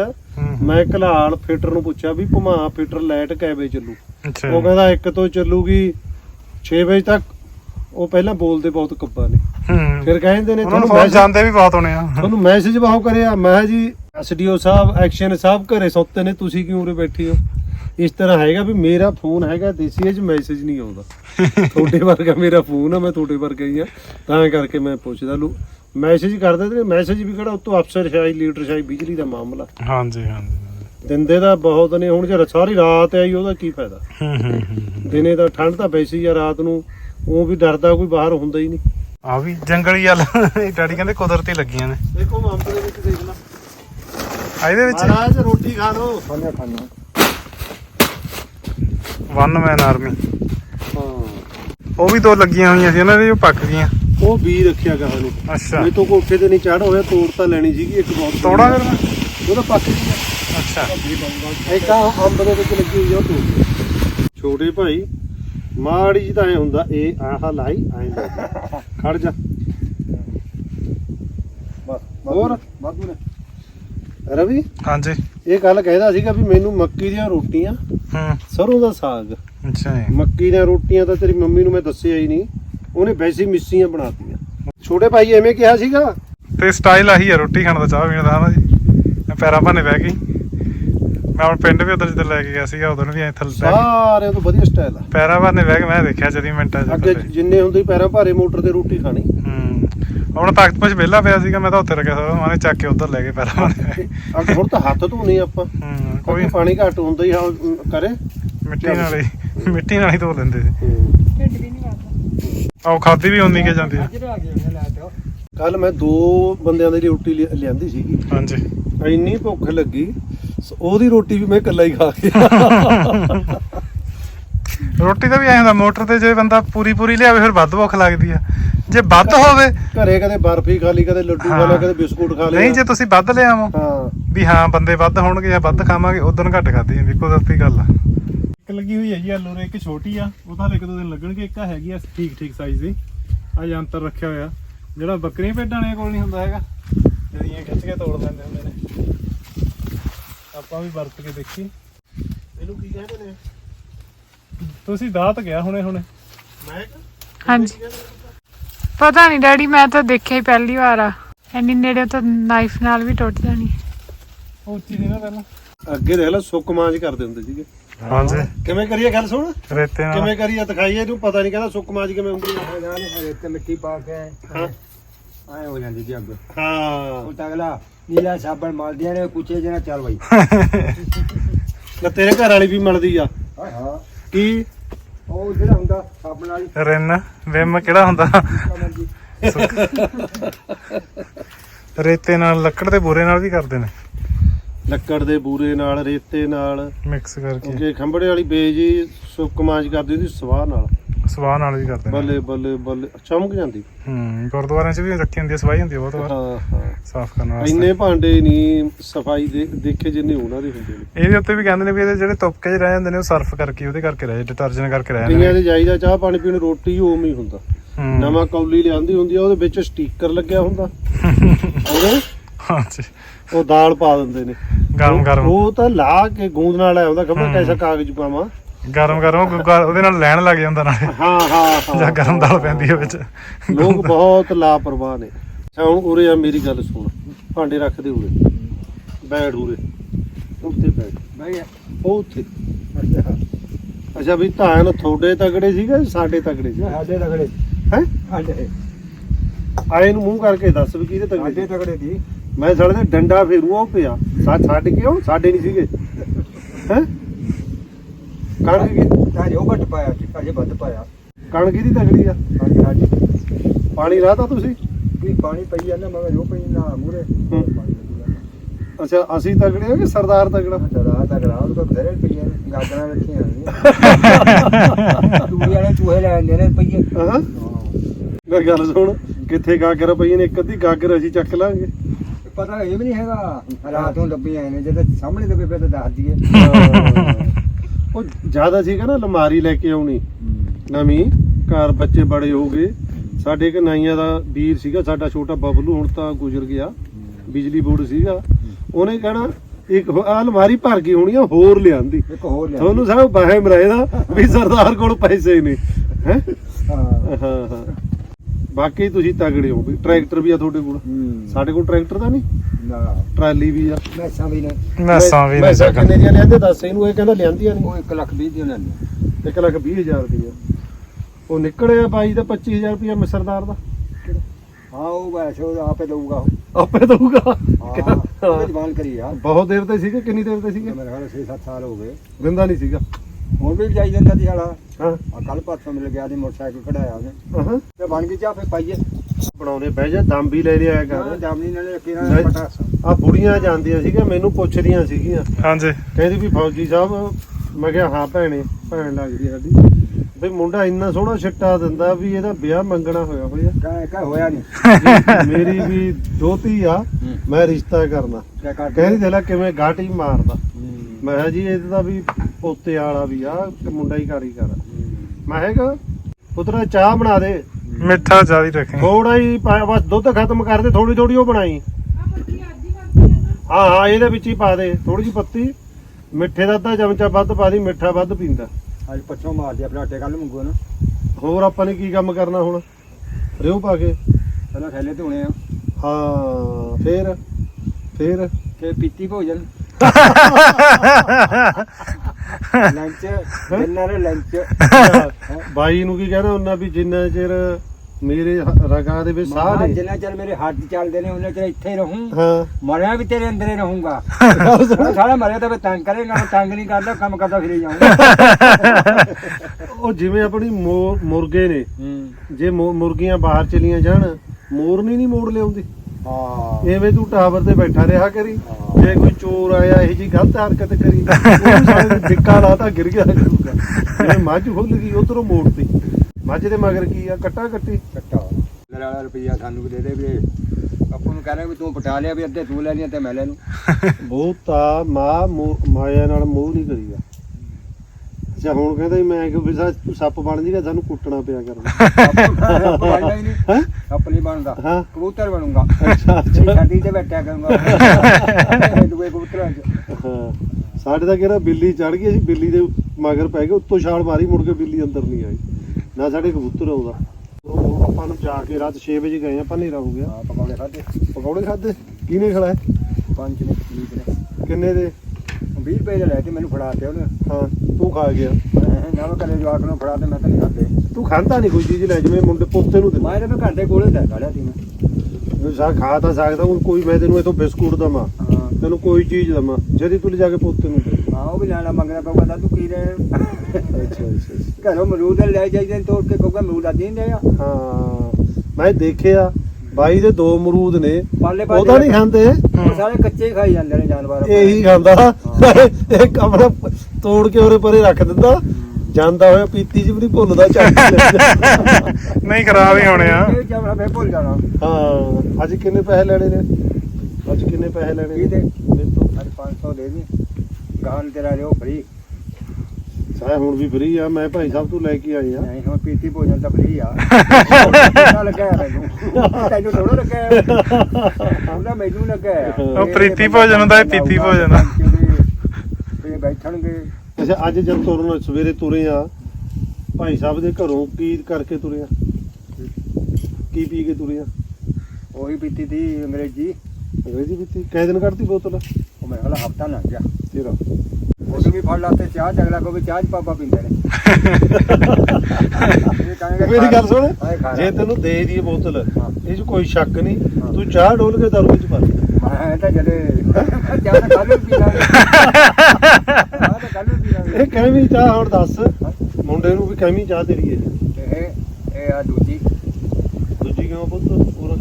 ਮੈਂ ਕਲਾਲ ਫਿਟਰ ਨੂੰ ਪੁੱਛਿਆ ਵੀ ਭਮਾ ਫਿਟਰ ਲਾਈਟ ਕਿਵੇਂ ਵਜੇ ਚੱਲੂ? ਅੱਛਾ। ਉਹ ਕਹਿੰਦਾ 1 ਤੋਂ ਚੱਲੂਗੀ 6 ਵਜੇ ਤੱਕ। ਉਹ ਪਹਿਲਾਂ ਬੋਲਦੇ ਬਹੁਤ ਕੱਬਾ ਨੇ। ਫਿਰ ਕਹਿੰਦੇ ਨੇ ਉਹਨਾਂ ਨੂੰ ਤੁਹਾਨੂੰ ਫੋਨ ਜਾਂਦੇ ਵੀ ਬਹੁਤ ਹੋਣੇ ਆ। ਤੁਹਾਨੂੰ ਮੈਸੇਜ ਬਾਹੋ ਕਰਿਆ। ਮੈਂ ਕਿਹਾ ਜੀ ਐਸਡੀਓ ਸਾਹਿਬ ਐਕਸ਼ਨ ਸਾਹਿਬ ਘਰੇ ਸੁੱਤੇ ਨੇ ਤੁਸੀਂ ਕਿਉਂ ਉਰੇ ਬੈਠੇ ਹੋ? ਇਸ ਤਰ੍ਹਾਂ ਹੈਗਾ ਵੀ ਮੇਰਾ ਫੋਨ ਹੈਗਾ ਦੇਸੀ ਚ ਮੈਸੇਜ ਨਹੀਂ ਆਉਂਦਾ। ਤੁਹਾਡੇ ਵਰਗਾ ਮੇਰਾ ਫੋਨ ਆ ਮੈਂ ਤੁਹਾਡੇ ਵਰਗਾ ਹੀ ਆ। ਤਾਂ ਕਰਕੇ ਮੈਂ ਪੁੱਛਦਾ ਲੂ ਮੈਸੇਜ ਕਰਦੇ ਤੇ ਮੈਸੇਜ ਵੀ ਕਿਹੜਾ ਉਤੋਂ ਅਫਸਰ ਸ਼ਾਹੀ ਲੀਡਰ ਸ਼ਾਹੀ ਬਿਜਲੀ ਦਾ ਮਾਮਲਾ। ਹਾਂਜੀ ਹਾਂਜੀ। ਦਿੰਦੇ ਦਾ ਬਹੁਤ ਨੇ ਹੁਣ ਜੇ ਸਾਰੀ ਰਾਤ ਆਈ ਉਹਦਾ ਕੀ ਫਾਇਦਾ? ਦਿਨੇ ਤਾਂ ਠੰਡ ਤਾਂ ਵੈਸੇ ਆ ਰਾਤ ਨੂੰ ਉਹ ਵੀ ਡਰਦਾ ਕੋਈ ਬਾਹਰ ਹੁੰਦਾ ਹੀ ਨਹੀਂ। ਆ ਵੀ ਜੰਗਲੀ ਗੱਲ ਇਹ ਡੈਡੀ ਕਹਿੰਦੇ ਕੁਦਰਤੀ ਲੱਗੀਆਂ ਨੇ। ਦੇਖੋ ਮੰਮ ਦੇ ਵਿੱਚ ਦੇਖ ਲਾ। ਆ ਇਹਦੇ ਵਿੱਚ? ਮਹਾਰਾਜ ਰੋਟੀ ਖਾ ਲਓ। ਖਾਣਾ ਖਾਣਾ ਵਨ ਮੈਨ ਆਰਮੀ ਹਾਂ। ਉਹ ਵੀ ਦੋ ਲੱਗੀਆਂ ਹੋਈਆਂ ਸੀ ਉਹਨਾਂ ਦੀ ਉਹ ਪੱਕ ਗਈਆਂ। ਉਹ ਬੀ ਰੱਖਿਆ ਗਾ ਨੂੰ ਅੱਛਾ। ਇਹ ਤੋਂ ਕੋਠੇ ਤੇ ਨਹੀਂ ਚੜ ਹੋਇਆ ਤੋੜ ਤਾਂ ਲੈਣੀ ਸੀਗੀ ਇੱਕ ਬਹੁਤ ਤੋੜਾ ਫਿਰ ਮੈਂ? ਉਹਦਾ ਪੱਕ ਅੱਛਾ। ਇੱਕ ਆਹ ਅੰਬ ਦੇ ਵਿੱਚ ਲੱਗੀ ਹੋਈ ਉਹ ਤੋੜ ਛੋਟੇ ਭਾਈ ਮਾੜੀ ਜੀ ਤਾਂ ਐ ਹੁੰਦਾ ਇਹ ਆਹ ਲਾਈ ਐ ਖੜ ਜਾ। ਬਸ ਹੋਰ? ਵਾਧੂ ਨੇ ਰਵੀ ਹਾਂਜੀ। ਇਹ ਗੱਲ ਕਹਿੰਦਾ ਸੀਗਾ ਵੀ ਮੈਨੂੰ ਮੱਕੀ ਦੀਆਂ ਰੋਟੀਆਂ ਹੂੰ। ਸਰੋਂ ਦਾ ਸਾਗ। ਅੱਛਾ ਜੀ। ਮੱਕੀ ਦੀਆਂ ਰੋਟੀਆਂ ਤਾਂ ਤੇਰੀ ਮੰਮੀ ਨੂੰ ਮੈਂ ਦੱਸਿਆ ਹੀ ਨਹੀਂ। ਉਹਨੇ ਵੈਸੇ ਮਿੱਸੀਆਂ ਬਣਾਤੀਆਂ। ਛੋਟੇ ਭਾਈ ਐਵੇਂ ਕਿਹਾ ਸੀਗਾ? ਤੇ ਸਟਾਈਲ ਆਹੀ ਆ ਰੋਟੀ ਖਾਣ ਦਾ ਚਾਹ ਪੀਣ ਦਾ ਹਨਾ ਜੀ। ਮੈਂ ਪੈਰਾਂ ਭਾਨੇ ਬਹਿ ਗਈ। ਮੈਂ ਆਪਣੇ ਪਿੰਡ ਵੀ ਉਧਰ ਜਿੱਦ ਲੈ ਕੇ ਗਿਆ ਸੀਗਾ ਉਦੋਂ ਵੀ ਐ ਥੱਲੇ ਬਹਿ ਕੇ ਸਾਰਿਆਂ ਤੋਂ ਵਧੀਆ ਸਟਾਈਲ ਆ। ਪੈਰਾਂ ਭਾਨੇ ਬਹਿ ਕੇ ਮੈਂ ਦੇਖਿਆ ਜਦੀ ਮਿੰਟਾਂ ਚ ਅੱਗੇ ਥੱਲੇ। ਜਿੰਨੇ ਹੁੰਦੇ ਸੀ ਪੈਰਾਂ ਭਾਰੇ ਮੋਟਰ ਤੇ ਰੋਟੀ ਖਾਣੀ। ਹੂੰ। ਹੁਣ ਤਖਤ ਪੁੱਛ ਵਿਹਲਾ ਪਿਆ ਸੀਗਾ ਮੈਂ ਤਾਂ ਉੱਥੇ ਰੱਖਿਆ ਸੀ ਮਾਨੇ ਚੱਕ ਕੇ ਉਧਰ ਲੈ ਕੇ ਪੈਰਾਂ ਭਾਨੇ ਅੱਗੇ ਹੁਣ ਤਾਂ ਹੱਥ ਧੋਣੇ ਆਪਾਂ। ਹੂੰ ਕੋਈ ਕੋਈ ਪਾਣੀ ਘੱਟ ਹੁੰਦਾ ਹੀ ਹਾਂ, ਕਰੇ। ਮਿੱਟੀ ਨਾਲ ਹੀ ਮਿੱਟੀ ਨਾਲ ਹੀ ਧੋ ਲੈਂਦੇ ਸੀ। ਢਿੱਡ ਵੀ ਨਹੀਂ ਕਰਦਾ ਆਹ ਖਾਦੀ ਵੀ ਉਨੀ ਕੇ ਜਾਂਦੀ ਆ। ਅੱਜ ਆ ਗਏ ਲੈ ਕੱਲ ਮੈਂ ਦੋ ਬੰਦਿਆਂ ਦੀ ਰੋਟੀ ਲਿਆ- ਲਿਆਂਦੀ ਸੀਗੀ। ਹਾਂਜੀ। ਇੰਨੀ ਭੁੱਖ ਲੱਗੀ। ਉਹਦੀ ਰੋਟੀ ਵੀ ਮੈਂ ਇਕੱਲਾ ਹੀ ਖਾ ਗਿਆ ਰੋਟੀ ਦਾ ਵੀ ਐਂ ਹੁੰਦਾ ਮੋਟਰ ਤੇ ਜੇ ਬੰਦਾ ਪੂਰੀ ਪੂਰੀ ਲਿਆਵੇ ਫਿਰ ਵੱਧ ਭੁੱਖ ਲੱਗਦੀ ਆ। ਜੇ ਵੱਧ ਹੋਵੇ ਘਰੇ ਕਦੇ ਬਰਫੀ ਖਾ ਲਈ ਕਦੇ ਲੱਡੂ ਖਾ ਲਿਆ। ਕਦੇ ਬਿਸਕੁਟ ਖਾ ਲਿਆ। ਨਹੀਂ ਜੇ ਤੁਸੀਂ ਵੱਧ ਲਿਆਵੋ ਹਾਂ। ਵੀ ਹਾਂ ਬੰਦੇ ਵੱਧ ਹੋਣਗੇ ਜਾਂ ਵੱਧ ਖਾਵਾਂਗੇ ਉਦੋਂ ਘੱਟ ਖਾਦੀ ਜਾਂਦੀ ਕੁਦਰਤੀ ਗੱਲ ਆ। ਇੱਕ ਲੱਗੀ ਹੋਈ ਹੈ ਜੀ ਆਲੂ ਰੇ ਇੱਕ ਛੋਟੀ ਆ ਉਹ ਤਾਂ ਇੱਕ ਦੋ ਦਿਨ ਲੱਗਣਗੇ ਇੱਕ ਆ ਹੈਗੀ ਆ ਠੀਕ ਠੀਕ ਸਾਈਜ਼ ਦੀ। ਆ ਯੰਤਰ ਰੱਖਿਆ ਹੋਇਆ ਜਿਹੜਾ ਬੱਕਰੀਆਂ ਭੇਡਾਂ ਨੇ ਕੋਲ ਨਹੀਂ ਹੁੰਦਾ ਹੈਗਾ। ਜਿਹੜੀਆਂ ਖਿੱਚ ਕੇ ਤੋੜ ਲੈਂਦੇ ਹੁੰਦੇ ਨੇ। ਆਪਾਂ ਵੀ ਵਰਤ ਕੇ ਦੇਖੀ। ਇਹਨੂੰ ਕੀ ਕਹਿੰਦੇ ਨੇ? ਤੁਸੀਂ ਦਾਤ ਗਿਆ ਹੁਣੇ ਹੁਣੇ। ਮੈਂ ਹਾਂਜੀ। ਪਤਾ ਨਹੀਂ ਡੈਡੀ ਮੈਂ ਤਾਂ ਦੇਖਿਆ ਹੀ ਪਹਿਲੀ ਵਾਰ ਆ। ਇੰਨੀ ਨੇੜੇ ਤਾਂ ਨਾਈਫ ਨਾਲ ਵੀ ਟੁੱਟ ਜਾਣੀ। ਉੱਚੀ ਸੀ ਨਾ ਪਹਿਲਾਂ ਅੱਗੇ ਦੇਖ ਲੈ ਸੁੱਕ ਮਾਂਜ ਕਰਦੇ ਹੁੰਦੇ ਸੀਗੇ। ਹਾਂਜੀ। ਕਿਵੇਂ ਕਰੀਏ ਗੱਲ ਸੁਣ? ਰੇਤੇ ਨਾਲ। ਕਿਵੇਂ ਕਰੀਏ ਦਿਖਾਈਏ ਇਹਨੂੰ? ਪਤਾ ਨਹੀਂ ਕਹਿੰਦਾ ਸੁੱਕ ਮਾਂਜ ਕਿਵੇਂ ਹੁੰਦੀ ਆ। ਨਾਲ ਹਰੇ ਤੇ ਮਿੱਟੀ ਪਾ ਕੇ ਹਾਂ। ਆਏ ਹੋ ਜਾਂਦੀ ਜੀ ਅੱਗ। ਹਾਂ। ਉਹ ਤਗਲਾ ਨੀਲਾ ਸਾਬਣ ਮਾਰਦੀਆਂ ਨੇ ਕੁਚੇ ਜਣਾ ਚੱਲ ਬਈ। ਨਾ ਤੇਰੇ ਘਰ ਵਾਲੀ ਵੀ ਮਿਲਦੀ ਆ। ਹਾਂ ਹਾਂ ਕੀ? ਉਹ ਜਿਹੜਾ ਹੁੰਦਾ ਸਾਬਣ ਵਾਲੀ। ਰਿੰਨ ਵਿਮ ਕਿਹੜਾ ਹੁੰਦਾ? ਜੀ ਰੇਤੇ ਨਾਲ ਲੱਕੜ ਦੇ ਬੂਰੇ ਨਾਲ ਵੀ ਕਰਦੇ ਨੇ। ਲੱਕੜ ਦੇ ਬੂਰੇ ਨਾਲ ਰੇਤੇ ਨਾਲ। ਮਿਕਸ ਕਰਕੇ। ਕਿਉਂਕਿ ਖੰਬੜੇ ਵਾਲੀ ਬੇਜੀ ਸੁੱਕ ਮਾਂਜ ਕਰਦੀ ਉਹਦੀ ਸਵਾਹ ਨਾਲ। ਸਵਾਹ ਨਾਲ ਵੀ ਕਰਦੇ ਨੇ। ਬੱਲੇ ਬੱਲੇ ਬੱਲੇ ਚਮਕ ਜਾਂਦੀ। ਹੂੰ ਗੁਰਦੁਆਰਿਆਂ 'ਚ ਵੀ ਰੱਖੀ ਹੁੰਦੀ ਹੈ ਸਵਾਈ ਹੁੰਦੀ ਹੈ ਬਹੁਤ ਵਾਰ। ਹਾਂ ਹਾਂ। ਸਾਫ਼ ਕਰਨ ਵਾਸਤੇ। ਇੰਨੇ ਭਾਂਡੇ ਨਹੀਂ ਸਫ਼ਾਈ ਦੇ ਦੇਖੇ ਜਿੰਨੇ ਉਹਨਾਂ ਦੇ ਹੁੰਦੇ ਨੇ। ਇਹਦੇ ਉੱਤੇ ਵੀ ਕਹਿੰਦੇ ਨੇ ਵੀ ਇਹਦੇ ਜਿਹੜੇ ਤੁਪਕੇ ਜਿਹੇ ਰਹਿ ਜਾਂਦੇ ਨੇ ਉਹ ਸਰਫ ਕਰਕੇ ਉਹਦੇ ਕਰਕੇ ਰਹਿ ਡਿਟਰਜੈਂਟ ਕਰਕੇ ਰਹਿ ਕਈਆਂ ਜਾਂਦੇ ਦੇ ਜਾਈਦਾ ਚਾਹ ਪਾਣੀ ਪੀਣ ਰੋਟੀ ਉਵੇਂ ਹੀ ਹੁੰਦਾ। ਨੇ ਨਵਾਂ ਕੌਲੀ ਲਿਆਂਦੀ ਹੁੰਦੀ ਆ ਉਹਦੇ ਵਿੱਚ ਸਟicker ਲੱਗਿਆ ਹੁੰਦਾ। ਉਹਦੇ ਹਾਂਜੀ। ਉਹ ਦਾਲ ਪਾ ਦਿੰਦੇ ਨੇ। ਗਰਮ ਗਰਮ। ਉਹ ਤਾਂ ਲਾ ਕੇ ਗੂੰਦ ਨਾਲ ਆਇਆ ਹੁੰਦਾ ਖਬਰ। ਕੈਸਾ ਕਾਗਜ਼ ਪਾਵਾਂ। ਗਰਮ ਗਰਮ ਉਹ ਗੁੱਗਾ ਉਹਦੇ ਨਾਲ ਲੈਣ ਲੱਗ ਜਾਂਦਾ ਨਾਲੇ। ਹਾਂ ਹਾਂ ਹਾਂ। ਜਾਂ ਗਰਮ ਦਾਲ ਪੈਂਦੀ ਹੈ ਵਿੱਚ। ਲੋਕ ਬਹੁਤ ਲਾਪਰਵਾਹ ਨੇ। ਹੁਣ ਉਰੇ ਆ ਮੇਰੀ ਗੱਲ ਸੁਣ। ਭਾਂਡੇ ਰੱਖਦੇ ਉਰੇ। ਬੈਠ ਉਰੇ। ਉੱਥੇ ਬੈਠ। ਬਈ ਉਹ ਉੱਥੇ। ਅੱਛਾ ਵੀ ਧਾਨ ਥੋੜੇ ਤਗੜੇ ਸੀਗੇ ਸਾਡੇ ਤਗੜੇ ਸੀ ਸਾਡੇ ਤਗੜੇ। ਹੈ? ਸਾਡੇ। ਆਏ ਨੂੰ ਮੂੰਹ ਕਰਕੇ ਦੱਸ ਵੀ ਕਿਹਦੇ ਤਗੜੇ ਸਾਡੇ? ਤਗੜੇ ਦੀ ਮੈਂ ਸਾਲੇ ਦਾ ਡੰਡਾ ਫੇਰੂ ਉਹ ਪਿਆ। ਸਾ ਛੱਡ ਕੇ ਉਹ ਸਾਡੇ ਨਹੀਂ ਸੀਗੇ। ਹੈ? ਕਣਕ ਕੀ ਤਾਂ ਜੋ ਘਟ ਪਾਇਆ ਜੀ ਅਜੇ ਵੱਧ ਪਾਇਆ। ਕਣਕ ਦੀ ਤਗੜੀ ਆ? ਹਾਂਜੀ ਹਾਂਜੀ। ਪਾਣੀ ਰਾਤਾ ਤੁਸੀਂ? ਵੀ ਪਾਣੀ ਪਈ ਜਾਂਦਾ ਮਗਰ ਜੋ ਪਈ ਨਾ ਮੂਰੇ ਹੂੰ। ਅੱਛਾ ਅਸੀਂ ਤਗੜੇ ਆ ਕਿ ਸਰਦਾਰ ਤਗੜਾ? ਤਰਾ ਤਗੜਾ ਉਹ ਤਾਂ ਘਰੇ ਪਈਆਂ ਨੇ, ਗਾਜਰਾਂ ਰੱਖੀਆਂ ਨੇ ਤੂੜੀ ਵਾਲੇ ਚੂਹੇ ਲੈ ਆਉਂਦੇ ਨੇ ਪਈਏ ਹਾਂ। ਮੈਂ ਗੱਲ ਸੁਣ ਕਿੱਥੇ ਗਾਗਰ ਪਈ ਨੇ ਇੱਕ ਅੱਧੀ ਗਾਗਰ ਅਸੀਂ ਚੱਕ ਲਾਂਗੇ। ਪਤਾ ਇਹ ਵੀ ਨਹੀਂ ਹੈਗਾ ਰਾਤ ਨੂੰ ਲੱਭੀ ਆਏ ਨੇ ਜਦੋਂ ਸਾਹਮਣੇ ਲੱਗੇ ਪਏ ਤਾਂ ਦੱਸ ਦਈਏ। ਉਹ ਜ਼ਿਆਦਾ ਸੀਗਾ ਨਾ ਅਲਮਾਰੀ ਲੈ ਕੇ ਆਉਣੀ। ਨਵੀਂ ਘਰ ਬੱਚੇ ਬੜੇ ਹੋ ਗਏ। ਸਾਡੇ ਇੱਕ ਨਾਈਆਂ ਦਾ ਵੀਰ ਸੀਗਾ ਸਾਡਾ ਛੋਟਾ ਬਬਲੂ ਹੁਣ ਤਾਂ ਗੁਜ਼ਰ ਗਿਆ ਬਿਜਲੀ ਬੋਰਡ ਸੀਗਾ। ਉਹਨੇ ਕਹਿਣਾ ਇੱਕ ਆਹ ਅਲਮਾਰੀ ਭਰ ਗਈ ਹੋਣੀ ਆ ਹੋਰ ਲਿਆਂਦੀ। ਇੱਕ ਹੋਰ ਲਿਆ ਤੁਹਾਨੂੰ ਸਾਹਿਬ ਵਹਿਮ ਰਹੇਦਾ ਵੀ ਸਰਦਾਰ ਕੋਲ ਪੈਸੇ ਨੇ ਹੈ? ਹਾਂ। ਹਾਂ ਹਾਂ। ਬਾਕੀ ਤੁਸੀਂ ਤਗੜੇ ਹੋ ਵੀ ਟਰੈਕਟਰ ਵੀ ਆ ਤੁਹਾਡੇ ਕੋਲ। ਸਾਡੇ ਕੋਲ ਟਰੈਕਟਰ ਤਾਂ ਨਹੀਂ? ਨਾ। ਟਰਾਲੀ ਵੀ ਆ। ਮੈਸਾਂ ਵੀ ਨੇ। ਮੈਸਾਂ ਵੀ ਨੇ ਕਿੰਨੇ ਦੀਆਂ ਲਿਆਂਦੇ? ਦੱਸ ਇਹਨੂੰ ਇਹ ਕਹਿੰਦਾ ਲਿਆਂਦੀਆਂ ਨਹੀਂ। ਉਹ 1 ਲੱਖ 20 ਦੀ ਉਹਨਾਂ ਨੇ 1 ਲੱਖ 20 ਹਜ਼ਾਰ ਦੀਆਂ ਉਹ ਨਿਕਲਿਆ ਬਾਈ ਦਾ 25000 ਰੁਪਇਆ ਸਰਦਾਰ ਦਾ। ਹਾਂ ਉਹ ਵੈਸੇ ਉਹ ਆਪੇ ਦਊਗਾ ਉਹ। ਆਪੇ ਦਊਗਾ। ਹਾਂ ਜਵਾਨ ਕਰੀ ਆ। ਬਹੁਤ ਦੇਰ ਤੇ ਸੀਗੇ ਕਿੰਨੀ ਦੇਰ ਤੇ ਸੀਗੇ? ਮੇਰੇ ਖਿਆਲ 6-7 ਸਾਲ ਹੋ ਗਏ। ਦਿੰਦਾ ਨਹੀਂ ਸੀਗਾ। ਹੁਣ ਵੀ ਜਾਈ ਜਾਂਦਾ ਦੀ ਸਾਲਾ। ਹਾਂ। ਆ ਕੱਲ ਪਾਸੋਂ ਮਿਲ ਗਿਆ ਦੀ ਮੋਟਰਸਾਈਕਲ ਕਢਾਇਆ ਉਹਨੇ। ਹਾਂ। ਤੇ ਬਣ ਗਈ ਚਾਹ ਫੇ ਪਾਈਏ। ਬਣਾਉਂਦੇ ਬਹਿ ਜਾ ਦਮ ਵੀ ਲੈ ਲਿਆ ਕਰ। ਜਾਮਨੀ ਨਾਲ ਰੱਖੀ ਨਹੀਂ। ਨਾ ਪਟਾ ਆ ਬੁੜੀਆਂ ਜਾਂਦੀਆਂ ਸੀਗੀਆਂ ਮੈਨੂੰ ਪੁੱਛਦੀਆਂ ਸੀਗੀਆਂ। ਹਾਂਜੀ। ਕਹਿੰਦੀ ਵੀ ਫੌਜੀ ਸਾਹਿਬ ਮੈਂ ਕਿਹਾ ਹਾਂ ਭੈਣੇ ਭੈਣ ਲੱਗਦੀ ਆ ਸਾਡੀ। ਵੀ ਮੁੰਡਾ ਇੰਨਾ ਸੋਹਣਾ ਛਿੱਟਾ ਦਿੰਦਾ ਵੀ ਇਹਦਾ ਵਿਆਹ ਮੰਗਣਾ ਹੋਇਆ ਹੋਇਆ ਕਹ ਕਹ ਹੋਇਆ ਨਹੀਂ। ਮੇਰੀ ਵੀ ਦੋਤੀ ਆ ਮੈਂ ਰਿਸ਼ਤਾ ਕਰਨਾ। ਕਿਆ ਕਰ ਕਹਿੰਦੀ ਦੇਖ ਲੈ ਕਿਵੇਂ ਗਾਟੀ ਮਾਰਦਾ। ਮੈਂ ਕਿਹਾ ਜੀ ਇਹਦਾ ਵੀ ਪੋਤੇ ਵਾਲਾ ਵੀ ਆ ਕਿ ਮੁੰਡਾ ਹੀ ਕਾਰੀਗਰ ਆ। ਮੈਂ ਹੈਗਾ ਪੁੱਤਰਾ ਚਾਹ ਬਣਾ ਦੇ। ਮਿੱਠਾ ਜ਼ਿਆਦਾ ਰੱਖੇ। ਥੋੜਾ ਹੀ ਬਸ ਦੁੱਧ ਖਤਮ ਕਰ ਦੇ ਥੋੜੀ ਥੋੜੀ ਉਹ ਬਣਾਈ। ਹਾਂ ਹਾਂ ਇਹਦੇ ਵਿੱਚ ਹੀ ਪਾ ਦੇ ਥੋੜੀ ਜਿਹੀ ਪੱਤੀ। ਮਿੱਠੇ ਦਾ ਅੱਧਾ ਚਮਚਾ ਵੱਧ ਪਾ ਦੀ ਮਿੱਠਾ ਵੱਧ ਪੀਂਦਾ। ਅੱਜ ਪੱਛੋਂ ਮਾਰ ਦਿਆ ਆਪਣਾ ਆਟੇ ਕੱਲ ਮੰਗੋ ਨਾ। ਹੋਰ ਆਪਾਂ ਨੇ ਕੀ ਕੰਮ ਕਰਨਾ ਹੁਣ? ਰਿਓ ਪਾ ਕੇ। ਪਹਿਲਾਂ ਥੈਲੇ ਧੋਣੇ ਆ। ਹਾਂ ਫੇਰ? ਫੇਰ? ਤੇ ਪੀਤੀ ਭੋਜਨ। Lunch dinner lunch. ਬਾਈ ਨੂੰ ਕੀ ਕਹਿਣਾ ਉਹਨਾਂ ਵੀ ਜਿੰਨਾ ਚਿਰ ਮੇਰੇ ਹ- ਰਗਾਂ ਦੇ ਵਿੱਚ ਸਾਹ ਨੇ ਜਿੰਨਾ ਚਿਰ ਮੇਰੇ ਹੱਥ ਚੱਲਦੇ ਨੇ ਉਹਨਾਂ ਚਿਰ ਇੱਥੇ ਹੀ ਰਹੂੰ। ਹਾਂ। ਮਰਿਆ ਵੀ ਤੇਰੇ ਅੰਦਰ ਹੀ ਰਹੂੰਗਾ। ਸਾਲਾ ਮਰਿਆ ਤਾਂ ਮੈਂ ਤੰਗ ਕਰੇਗਾ ਮੈਂ ਤੰਗ ਨਹੀਂ ਕਰਦਾ ਕੰਮ ਕਰਦਾ ਫਿਰੇ ਜਾਊਂਗਾ ਉਹ ਜਿਵੇਂ ਆਪਣੀ ਮੁਰਗੇ ਨੇ। ਹੂੰ। ਜੇ ਮੁ- ਮੁਰਗੀਆਂ ਬਾਹਰ ਚਲੀਆਂ ਜਾਣ ਮੋਰਨੀ ਨਹੀਂ ਮੋੜ ਲਿਆਉਂਦੀ। ਹਾਂ। ਐਵੇਂ ਤੂੰ ਟਾਵਰ ਤੇ ਬੈਠਾ ਰਿਹਾ ਕਰੀ। ਜੇ ਕੋਈ ਚੋਰ ਆਇਆ ਇਹ ਜੀ ਗਲਤ ਹਰਕਤ ਕਰੀ। ਉਹ ਸਾਰੇ ਡਿੱਕਾ ਲਾਤਾ ਗਿਰ ਗਿਆ। ਕਰੂਗਾ ਜਿਵੇਂ ਮੱਝ ਖੁੱਲ ਗਈ ਉਧਰੋਂ ਮੋੜਤੀ। ਮੱਝ ਦੇ ਮਗਰ ਕੀ ਆ? ਕੱਟਾ ਕੱਟੀ? ਕੱਟਾ। ਮੇਰਾ ਵਾਲਾ ਰੁਪਈਆ ਸਾਨੂੰ ਵੀ ਦੇ ਦੇ ਵੀ ਆਪਾਂ ਨੂੰ ਕਹਿੰਦਾ ਵੀ ਤੂੰ ਪਟਾ ਲਿਆ ਵੀ ਅੱਧੇ ਤੂੰ ਲੈ ਲਿਆ ਤੇ ਮੈਂ ਲੈ ਲੂੰ। ਬਹੁਤਾ ਮਾਂ ਮੋ- ਮਾਇਆ ਨਾਲ ਮੋਹ ਨਹੀਂ ਕਰੀਦਾ। ਅੱਛਾ ਹੁਣ ਕਹਿੰਦਾ ਵੀ ਮੈਂ ਕਿ ਵੀ ਸਾ- ਸੱਪ ਬਣ ਜੀਗਾ ਸਾਨੂੰ ਕੁੱਟਣਾ ਪਿਆ ਕਰਨਾ। ਆਪਾਂ ਬਣਦਾ ਹੀ ਨਹੀਂ। ਹੈਂ? ਸੱਪ ਨਹੀਂ ਬਣਦਾ। ਹਾਂ। ਕਬੂਤਰ ਬਣੂੰਗਾ। ਅੱਛਾ ਤੇ ਅੱਛਾ ਛਾਤੀ ਤੇ ਬੈਠਿਆ ਕਰੂੰਗਾ। ਦੂਏ ਕਬੂਤਰਾਂ 'ਚ। ਹਾਂ। ਸਾਡੇ ਤਾਂ ਕਿਹੜਾ ਬਿੱਲੀ ਚੜ ਗਈ ਅਸੀਂ ਬਿੱਲੀ ਦੇ ਮਗਰ ਪੈ ਗਏ ਉੱਤੋਂ ਛਾਲ ਮਾਰੀ ਮੁੜ ਕੇ ਬਿੱਲੀ ਅੰਦਰ ਨਹੀਂ ਆਈ। ਨਾ ਸਾਡੇ ਕਬੂਤਰ ਆਉਂਦਾ। ਉਹ ਆਪਾਂ ਨੂੰ ਜਾ ਕੇ ਰਾਤ 6 ਵਜੇ ਗਏ ਆਪਾਂ ਹਨੇਰਾ ਹੋ ਗਿਆ। ਹਾਂ ਪਕੌੜੇ ਖਾਦੇ ਪਕੌੜੇ ਖਾਦੇ ਕਿਹਨੇ ਖਿਲਾਏ ਪੰਜ ਨੇ ਵੀਹ ਨੇ ਕਿੰਨੇ ਦੇ? 20 ਰੁਪਏ ਦੇ ਲੈ ਕੇ ਮੈਨੂੰ ਫੜਾ ਤੇ ਉਹਨੇ। ਹਾਂ ਤੂੰ ਖਾ ਗਿਆ। ਨਾ ਮੈਂ ਕਦੇ ਜਵਾਕ ਨੂੰ ਫੜਾ ਤੇ ਮੈਂ ਤਾਂ ਨਹੀਂ ਖਾਦੇ। ਤੂੰ ਖਾਂਦਾ ਨਹੀਂ ਕੋਈ ਚੀਜ਼ ਲੈ ਜਿਵੇਂ ਮੁੰਡੇ ਪੁੱਤੇ ਨੂੰ ਮੈਂ ਦਿੰਦਾ ਤਾਂ ਘਰ ਦੇ ਕੋਲੇ ਦਾ ਖੜਿਆ ਸੀ ਮੈਂ। ਸਾ ਖਾ ਤਾਂ ਸਕਦਾ ਹੁਣ ਕੋਈ ਮੈਂ ਤੈਨੂੰ ਇਥੋਂ ਬਿਸਕੁਟ ਦਵਾਂ। ਤੈਨੂੰ ਕੋਈ ਚੀਜ਼ ਦਵਾਂ ਜਦੀ ਤੂੰ ਲਿਜਾ ਕੇ ਪੁੱਤੇ ਨੂੰ ਦੇ। ਹਾਂ ਉਹ ਵੀ ਲੈਣਾ ਮੰਗਣਾ ਪਊਗਾ ਤਾਂ ਤੂੰ ਕੀ ਰਹੇ ਅੱਛਾ ਅੱਛਾ। ਘਰੋਂ ਮਰੂਦ ਲੈ ਜਾਈਦੇ ਨੇ ਤੋੜ ਕੇ ਕਹੂਗਾ ਮਰੂਦ ਆ ਦਿੰਦੇ ਆ ਹਾਂ ਮੈਂ ਦੇਖਿਆ ਬਾਈ ਦੇ ਦੋ ਅਮਰੂਦ ਨੇ। ਪਾਲੇ ਉਹ ਤਾਂ ਨਹੀਂ ਖਾਂਦੇ? ਉਹ ਸਾਰੇ ਕੱਚੇ ਹੀ ਖਾਈ ਜਾਂਦੇ ਨੇ ਜਾਨਵਰ ਇਹੀ ਖਾਂਦਾ। ਇੱਕ ਆਪਣਾ ਤੋੜ ਕੇ ਉਹਰੇ ਪਰੇ ਰੱਖ ਦਿੰਦਾ। ਜਾਂਦਾ ਹੋਇਆ ਪੀਤੀ ਚ ਵੀ ਨਹੀਂ ਭੁੱਲਦਾ ਚੱਕ ਕੇ ਲੈ ਜਾਂਦਾ। ਨਹੀਂ ਖਰਾਬ ਹੀ ਹੋਣੇ ਆ। ਇਹ ਜਾਵੜਾ ਫੇ ਭੁੱਲ ਜਾਣਾ। ਹਾਂ ਅੱਜ ਕਿੰਨੇ ਪੈਸੇ ਲੈਣੇ ਨੇ? ਅੱਜ ਕਿੰਨੇ ਪੈਸੇ ਲੈਣੇ ਕੀ ਦੇ? ਮੇਰੇ ਤੋਂ ਅੱਜ 500 ਦੇ ਦੀ। ਗਾਨ ਤੇਰਾ ਰਿਓ ਫਰੀ ਸਾਹ ਹੁਣ ਵੀ ਫਰੀ ਆ ਮੈਂ ਭਾਈ ਸਾਹਿਬ ਤੋਂ ਲੈ ਕੇ ਆਏ ਆ। ਨਹੀਂ ਹੁਣ ਪੀਤੀ ਭੋਜਨ ਤਾਂ ਫਰੀ ਆ। ਕਿੰਨਾ ਲੱਗਾ ਹੈ ਮੈਨੂੰ ਤੈਨੂੰ ਥੋੜਾ ਲੱਗਾ ਹੈ। ਉਹਦਾ ਮੈਨੂੰ ਲੱਗਾ ਹੈ। ਉਹ ਪ੍ਰੀਤੀ ਭੋਜਨ ਹੁੰਦਾ, ਇਹ ਪੀਤੀ ਭੋਜਨ। ਆ। ਤੇ ਬੈਠਣਗੇ। ਅੱਛਾ ਅੱਜ ਜਦ ਤੁਰਨ ਸਵੇਰੇ ਤੁਰੇ ਆ ਭਾਈ ਸਾਹਿਬ ਦੇ ਘਰੋਂ ਕੀ ਕਰਕੇ ਤੁਰੇ ਆ? ਕੀ ਪੀ ਕੇ ਤੁਰੇ ਆ? ਉਹੀ ਪੀਤੀ ਦੀ ਅੰਗਰੇਜ਼ੀ। ਅੰਗਰੇਜ਼ੀ ਪੀਤੀ? ਕੈ ਦਿਨ ਕੱਢਤੀ ਬੋਤਲ? ਮੇਰੇ ਖਿਆਲ ਹਫਤਾ ਲੰਘ ਗਿਆ। ਤੇਰਾ ਉਹਨੂੰ ਵੀ ਫੜ ਲਾਤੇ ਚਾਹ ਜਗਲਾ ਕੋ ਵੀ ਚਾਹ ਚ ਪਾਪਾ ਪੀਂਦੇ ਨੇ। ਇਹ ਕਹਾਂਗੇ ਮੇਰੀ ਗੱਲ ਸੁਣ। ਹਾਏ ਖਾ ਜੇ ਲੈ। ਤੈਨੂੰ ਦੇ ਦੀ ਬੋਤਲ ਹਾਂ। ਇਹ 'ਚ ਕੋਈ ਸ਼ੱਕ ਨਹੀਂ। ਹਾਂ। ਤੂੰ ਚਾਹ ਡੋਲ ਕੇ ਦਾਰੂ ਵਿੱਚ ਪਾ ਦੇ। ਮੈਂ ਤਾਂ ਜਦੇ ਚਾਹ ਤਾਂ ਕੱਲ ਨੂੰ ਪੀ ਲਾਂਗੇ। ਚਾਹ ਤਾਂ ਕੱਲ ਨੂੰ ਪੀ ਲਾਂਗੇ। ਇਹ ਕਹਿਵੀਂ ਚਾਹ ਹੁਣ ਦੱਸ। ਮੁੰਡੇ ਨੂੰ ਵੀ ਕਹਿਵੀਂ ਚਾਹ ਤੇਰੀ ਤੇ ਇਹ ਇਹ ਆ ਦੂਜੀ। ਦੂਜੀ ਕਿਉਂ ਪੁੱਤ? ਹੋਰ?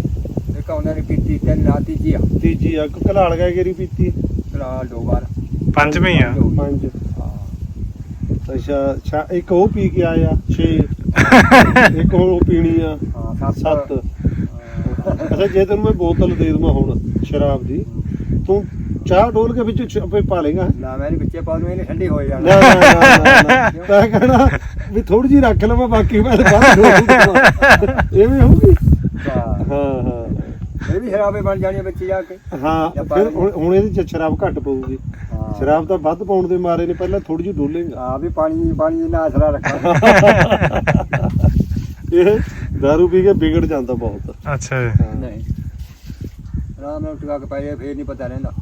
ਇੱਕ ਉਹਨਾਂ ਨੇ ਪੀਤੀ ਤਿੰਨ ਨਾਤੀ ਜੀ ਆ। ਤੀਜੀ ਆ ਘਲਾਲ ਗਿਆ ਗੇਰੀ ਪੀਤੀ। ਚਲਾ ਦੋ ਵਾਰ। ਪੰਜਵੀਂ ਆ? ਪੰਜ। ਹਾਂ। ਅੱਛਾ ਅੱਛਾ ਇੱਕ ਉਹ ਪੀ ਕੇ ਆਇਆ 6 ਇੱਕ ਹੋਰ ਉਹ ਪੀਣੀ ਆ ਹਾਂ 7 ਸੱਤ। ਅੱਛਾ ਜੇ ਤੈਨੂੰ ਮੈਂ ਬੋਤਲ ਦੇ ਦਵਾਂ ਹੁਣ ਸ਼ਰਾਬ ਦੀ ਤੂੰ ਚਾਹ ਡੋਲ ਕੇ ਵਿੱਚ ਛ- ਪਾ ਲੇਗਾ ਨਾ ਮੈਂ ਇਹਦੇ ਵਿੱਚੇ ਪਾ ਦੂੰ ਇਹਨੇ ਠੰਡੀ ਹੋ ਨਾ ਜਾਣਾ। ਨਾ ਨਾ, ਨਾ ਨਾ ਤਾਂ ਕਹਿਣਾ ਵੀ ਥੋੜੀ ਜੀ ਰੱਖ ਲਵਾਂ ਬਾਕੀ ਮੈਂ ਬਾਹਰ ਡੋਲ ਦੂੰਗਾ ਇਹ ਵੀ ਹੋਊਗੀ। ਹਾਂ ਹਾਂ। ਇਹ ਵੀ ਸ਼ਰਾਬੇ ਬਣ ਜਾਣੀ ਵਿੱਚ ਜਾ ਕੇ। ਹਾਂ ਫਿਰ ਹੁਣ ਹੁਣ ਇਹਦੇ ਚ ਸ਼ਰਾਬ ਘੱਟ ਪਊਗੀ। ਹਾਂ। ਸ਼ਰਾਬ ਤਾਂ ਵੱਧ ਪਾਉਣ ਦੇ ਮਾਰੇ ਨੇ ਪਹਿਲਾਂ ਥੋੜੀ ਜਿਹੀ ਡੋਲੇਗਾ। ਆ ਵੀ ਪਾਣੀ ਪਾਣੀ ਜਿੰਨਾ ਆਸਰਾ ਰੱਖਾਂ ਇਹ दारू ਪੀ ਕੇ ਵਿਗੜ ਜਾਂਦਾ ਬਹੁਤ। ਅੱਛਾ ਜੀ। ਹਾਂ। ਨਹੀਂ। ਆਰਾਮ ਨਾਲ ਟਿਕਾ ਕੇ ਪਾਏ ਫੇਰ ਨਹੀਂ ਪਤਾ ਰਹਿੰਦਾ।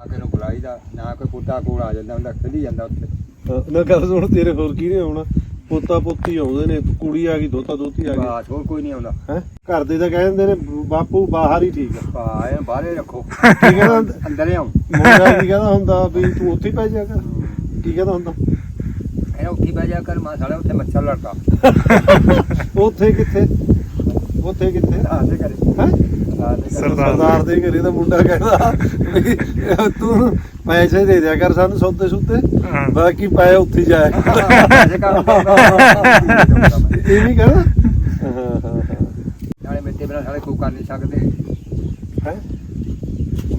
ਆ ਕੇ ਨੂੰ ਬੁਲਾਈਦਾ ਨਾ ਕੋਈ ਪੁੱਤਾ ਕੋਲ ਆ ਜਾਂਦਾ ਹੁੰਦਾ ਖੇਡੀ ਜਾਂਦਾ ਉੱਥੇ। ਹਾਂ, ਨਾ ਗੱਲ ਸੁਣ ਤੇਰੇ ਹੋਰ ਕੀ ਨੇ ਆਉਣਾ? ਪੋਤਾ ਪੋਤੀ ਆਉਂਦੇ ਨੇ ਕੁੜੀ ਆ ਗਈ ਦੋਤਾ ਦੋਤੀ ਆ ਗਈ। ਬਾਸ ਹੋਰ ਕੋਈ ਨਹੀਂ ਆਉਂਦਾ। ਹੈ? ਘਰ ਦੇ ਤਾਂ ਕਹਿੰਦੇ ਨੇ ਬਾਪੂ ਬਾਹਰ ਹੀ ਠੀਕ ਆ। ਇਹ ਬਾਹਰੇ ਰੱਖੋ। ਕੀ ਕਹਿੰਦਾ ਅੰਦਰ ਹੀ ਆਉਂ ਮੁੰਡਾ ਕੀ ਕਹਿੰਦਾ ਹੁੰਦਾ ਵੀ ਤੂੰ ਉੱਥੇ ਹੀ ਪੈ ਜਾ ਕਰ? ਕੀ ਕਹਿੰਦਾ ਹੁੰਦਾ? ਇਹ ਉੱਥੇ ਬਹਿ ਜਾ ਕਰ ਮਾਂ ਸਾਲੇ ਉੱਥੇ ਮੱਛਰ ਲੜਦਾ। ਉੱਥੇ ਕਿੱਥੇ? ਉੱਥੇ ਕਿੱਥੇ? ਕਰੇ ਹੈ। ਸਰਦਾਰ ਸਰਦਾਰ ਦੇ ਘਰੇ ਦਾ ਮੁੰਡਾ ਕਹਿੰਦਾ ਤੂੰ ਪੈਸੇ ਦੇ ਦਿਆ ਕਰ ਸਾਨੂੰ ਸੌਦੇ ਸੁੱਤੇ। ਬਾਕੀ ਪੈ ਉੱਥੇ ਕਰ। ਕਰਦਾ। ਇਹ ਵੀ ਹਾਂ ਨਾਲੇ ਮੇਤੇ ਬਿਨਾ ਸਾਲੇ ਕੋਈ ਕਰ ਨਹੀਂ ਸਕਦੇ। ਹੈ?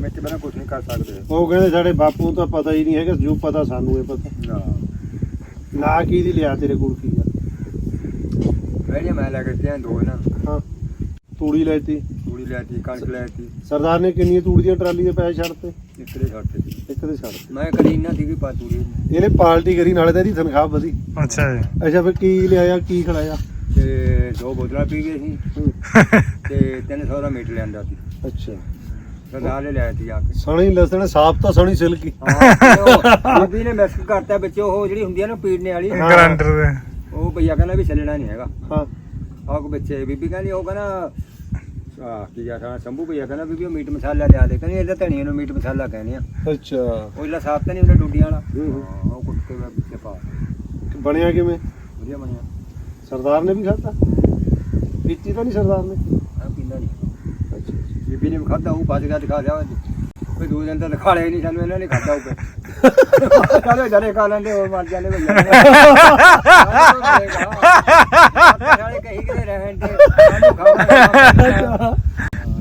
ਮੇਤੇ ਬਿਨਾ ਕੁਝ ਨਹੀਂ ਕਰ ਸਕਦੇ। ਉਹ ਕਹਿੰਦੇ ਸਾਡੇ ਬਾਪੂ ਤਾਂ ਪਤਾ ਹੀ ਨਹੀਂ ਹੈਗਾ ਜੋ ਪਤਾ ਸਾਨੂੰ ਇਹ ਪਤਾ। ਨਾ। ਕੀ ਦੀ ਲਿਆ ਤੇਰੇ ਕੋਲ ਕੀ ਆ? ਪਹਿਲੇ ਮੈਂ ਲੈ ਕੇ ਤੇ ਦੋ ਨਾ। ਹਾਂ। ਤੂੜੀ ਲੈਤੀ ਤੂੜੀ ਲੈਤੀ ਕਣਕ ਲੈਤੀ ਸਰਦਾਰ ਨੇ ਕਿੰਨੀਆਂ ਤੂੜੀ ਦੀਆਂ ਟਰਾਲੀ ਦੇ ਪੈਸੇ ਛੱਡਤੇ ਇਕੜੇ ਛੱਡਤੇ ਸੀ। ਇੱਕ ਦੇ ਛੱਡ ਮੈਂ ਕਰੀ ਨਾ ਦੀ ਵੀ ਪਾ ਤੂੜੀ ਇਹਨੇ ਪਾਰਟੀ ਕਰੀ ਨਾਲੇ ਤਾਂ ਇਹਦੀ ਤਨਖਾਹ ਵਧੀ। ਅੱਛਾ ਜੀ। ਅੱਛਾ ਫਿਰ ਕੀ ਲਿਆਇਆ ਕੀ ਖਿਲਾਇਆ? ਤੇ ਦੋ ਬੋਤਲਾਂ ਪੀ ਗਏ ਸੀ। ਤੇ 300 ਦਾ ਮੀਟ ਲਿਆਂਦਾ ਸੀ। ਅੱਛਾ। ਸਰਦਾਰ ਨੇ ਲਿਆਇਆ ਸੀ ਆ ਕੇ। ਸਣੀ ਲਸਣ ਸਾਫ਼ ਤਾਂ ਸਣੀ ਸਿਲਕੀ। ਹਾਂ ਨੇ ਮਿਕਸ ਕਰਤਾ ਵਿੱਚ ਉਹ ਜਿਹੜੀ ਹੁੰਦੀ ਆ ਨਾ ਪੀੜਨੇ ਵਾਲੀ। ਗਰੰਡਰ ਦੇ। ਉਹ ਭਈਆ ਕਹਿੰਦਾ ਵੀ ਚੱਲਣਾ ਨਹੀਂ ਹੈਗਾ। ਹਾਂ। ਆਹ ਕੋ ਬੱਚੇ ਬੀਬੀ ਕਹਿੰਦੀ ਉਹ ਕਹਿੰਦਾ ਆ ਕੀ ਆ ਥਾ ਸ਼ੰਭੂ ਭਈਆ ਕਹਿੰਦਾ ਬੀਬੀ ਉਹ ਮੀਟ ਮਸਾਲਾ ਲਿਆ ਦੇ। ਕਹਿੰਦੀ ਇਹਦਾ ਧਣੀਏ ਨੂੰ ਮੀਟ ਮਸਾਲਾ ਕਹਿੰਦੇ ਆ। ਅੱਛਾ। ਉਹ ਜਿਹੜਾ ਸਾਫ਼ ਤਾਂ ਨਹੀਂ ਹੁੰਦਾ ਡੂਡੀਆਂ ਵਾਲਾ? ਹੂੰ, ਉਹ ਕੁੱਟ ਕੇ ਮੈਂ ਪਿੱਛੇ ਪਾ। ਬਣਿਆ ਕਿਵੇਂ? ਵਧੀਆ ਬਣਿਆ। ਸਰਦਾਰ ਨੇ ਵੀ ਖਾਧਾ? ਪੀਤੀ ਤਾਂ ਨਹੀਂ ਸਰਦਾਰ ਨੇ? ਆ ਪੀਂਦਾ ਨਹੀਂ। ਅੱਛਾ ਬੀਬੀ ਨੇ ਵੀ ਖਾਧਾ ਉਹ ਬਾਜ ਗਿਆ ਦਿਖਾ ਦਿਆ। ਕੋਈ ਦੋ ਦਿਨ ਤਾਂ ਦਿਖਾ ਲਿਆ ਹੀ ਨਹੀਂ ਸਾਨੂੰ ਇਹਨਾਂ ਨੇ ਖਾਧਾ ਉਹ ਚਲੋ ਜਰੇ ਖਾ ਲੈਂਦੇ ਹੋਰ ਮਰ ਜਾਂਦੇ ਭਈਆ। ਨਾਲੇ ਕਹੀ ਕਿਤੇ ਰਹਿਣ ਦੇ ਸਾਨੂੰ ਖਾਵਾਂਗੇ